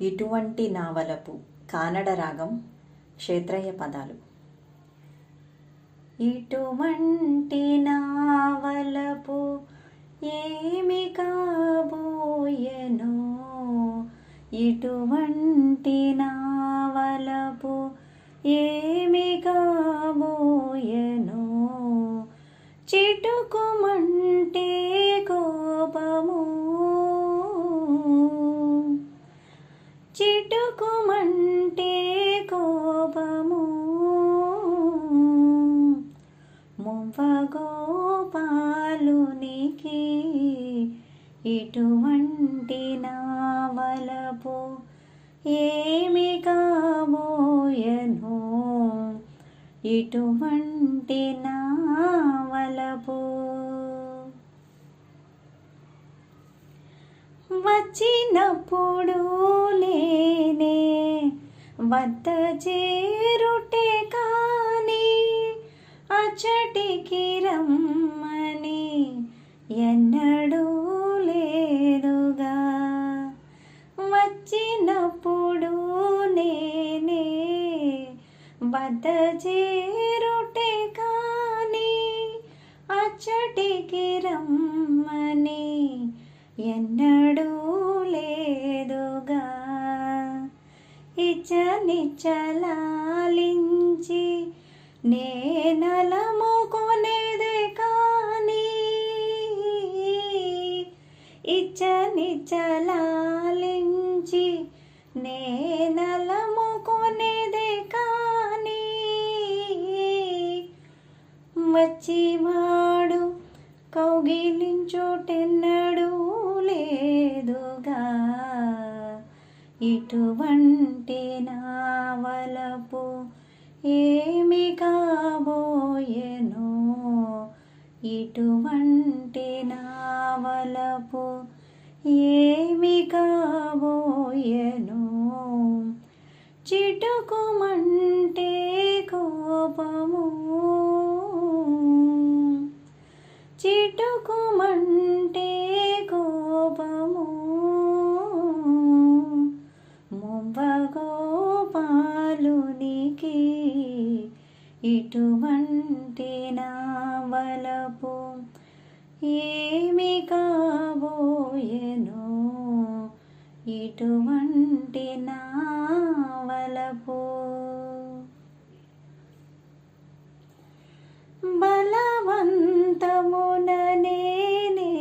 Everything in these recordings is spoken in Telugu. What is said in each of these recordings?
ఇటువంటి నావలపు కానడ రాగం క్షేత్రయ్య పదాలు. ఇటువంటి నావలపు ఏమి కాబోయెనో ఇటువంటి నావలపు ఏ చిటుకుమంటే కోపము. ముంపగోపాలునికి ఇటువంటి నావలపు ఏమి కాబోయను? ఇటువంటి నావలపు వచ్చినప్పుడు లేనే వద్ద చేరుటే కానీ అచ్చటికి రమ్మని ఎన్నడూ లేదుగా. వచ్చినప్పుడు నేనే వద్ద చేరుటే కానీ అచ్చటికి రమ్మని ఎన్నడూ ఇచ్చనిచ్చలాలించి నేనలము కొనేదే కానీ ఇచ్చనిచ్చలాలించి నేనలము కొనేదే కానీ వచ్చివాడు కౌగిలించోటెన్నడూ లేదుగా ఇటువంటి నావలపు ఏమి కాబోయెనో? ఇటువంటి నావలపు ఏమి కాబోయెనో? చిటుకుమంటే కోపము చిటుకుమంటే ఇటువంటి నావలపు బలవంతమున నేనే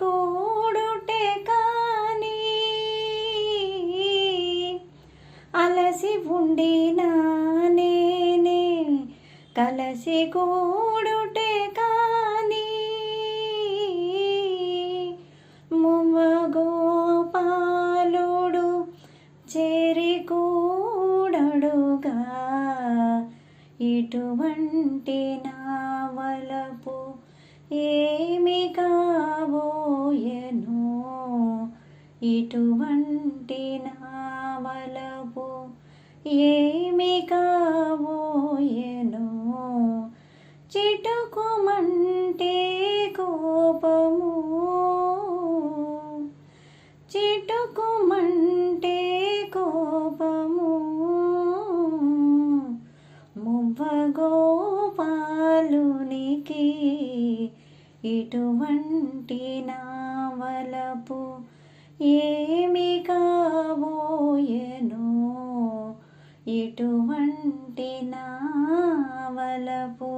కూడుటే కానీ అలసి ఉండి నేనే కలసి కూడుటే కానీ ముమ్మగోపాలుడు చేరి కూడడుగా ఇటువంటి నావలపు ఏమి కా ఇటువంటి నావలపు ఏమి కాబోయెనో చిటుకుమంటే కోపము చిటుకుమంటే కోపము. మువ్వగోపాలునికి ఇటువంటి నావలపు ఏమి కాబోయెనో? ఇటువంటి నావలపు